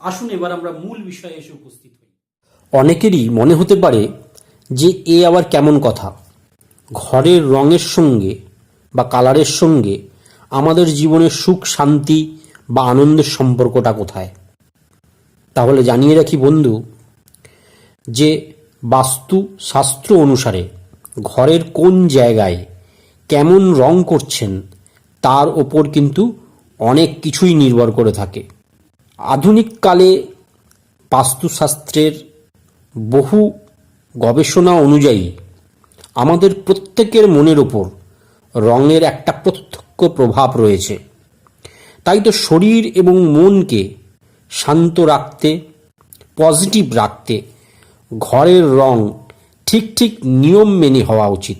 আসুন এবার আমরা মূল বিষয়ে এসে উপস্থিত হই। অনেকেরই মনে হতে পারে যে এ আবার কেমন কথা। ঘরের রঙের সঙ্গে বা কালারের সঙ্গে আমাদের জীবনের সুখ, শান্তি বা আনন্দের সম্পর্কটা কোথায়? তাহলে জানিয়ে রাখি বন্ধু, যে বাস্তু শাস্ত্র অনুসারে ঘরের কোন জায়গায় কেমন রং করছেন, তার ওপর কিন্তু অনেক কিছুই নির্ভর করে থাকে। আধুনিক কালে বাস্তুশাস্ত্রের বহু গবেষণা অনুযায়ী আমাদের প্রত্যেকের মনের ওপর রঙের একটা প্রত্যক্ষ প্রভাব রয়েছে। তাই তো শরীর এবং মনকে শান্ত রাখতে, পজিটিভ রাখতে ঘরের রং ঠিক ঠিক নিয়ম মেনে হওয়া উচিত।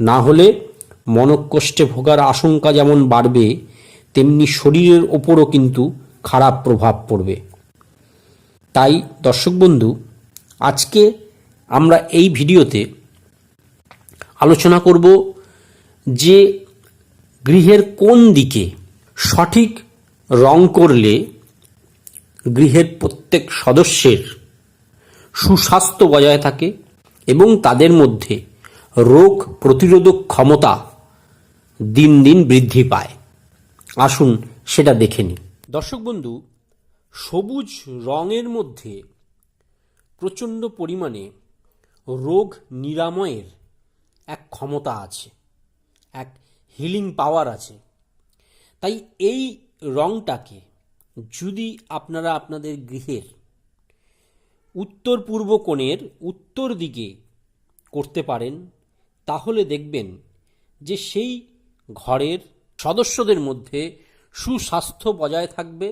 না হলে মনকষ্টে ভোগার আশঙ্কা যেমন বাড়বে, তেমনি শরীরের ওপরও কিন্তু খারাপ প্রভাব পড়বে। তাই, দর্শক বন্ধু, আজকে আমরা এই ভিডিওতে আলোচনা করব যে গৃহের কোন দিকে সঠিক রং করলে গৃহের প্রত্যেক সদস্যের সুস্বাস্থ্য বজায় থাকে এবং তাদের মধ্যে রোগ প্রতিরোধক ক্ষমতা দিন দিন বৃদ্ধি পায়। আসুন সেটা দেখে নিই। দর্শক বন্ধু, সবুজ রঙের মধ্যে প্রচণ্ড পরিমাণে রোগ নিরাময়ের এক ক্ষমতা আছে, এক হিলিং পাওয়ার আছে। তাই এই রংটাকে যদি আপনারা আপনাদের গৃহের উত্তর পূর্ব কোণের উত্তর দিকে করতে পারেন, তাহলে দেখবেন যে সেই ঘরের সদস্যদের মধ্যে সুস্বাস্থ্য বজায় থাকবে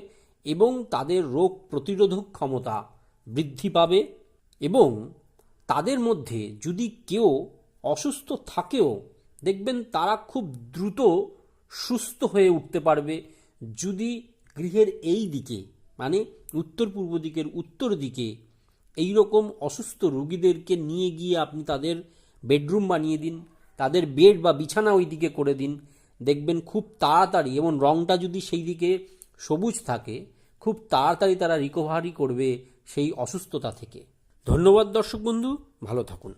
এবং তাদের রোগ প্রতিরোধক ক্ষমতা বৃদ্ধি পাবে এবং তাদের মধ্যে যদি কেউ অসুস্থ থাকেও, দেখবেন তারা খুব দ্রুত সুস্থ হয়ে উঠতে পারবে। যদি গৃহের এই দিকে মানে উত্তর পূর্ব দিকের উত্তর দিকে এই রকম অসুস্থ রোগীদেরকে নিয়ে গিয়ে আপনি তাদের বেডরুম বানিয়ে দিন, তাদের বেড বা বিছানা ওই দিকে করে দিন দেখবেন খুব তাড়াতাড়ি, এবং রংটা যদি সেই দিকে সবুজ থাকে, খুব তাড়াতাড়ি তারা রিকভারি করবে সেই অসুস্থতা থেকে। ধন্যবাদ দর্শক বন্ধু, ভালো থাকুন।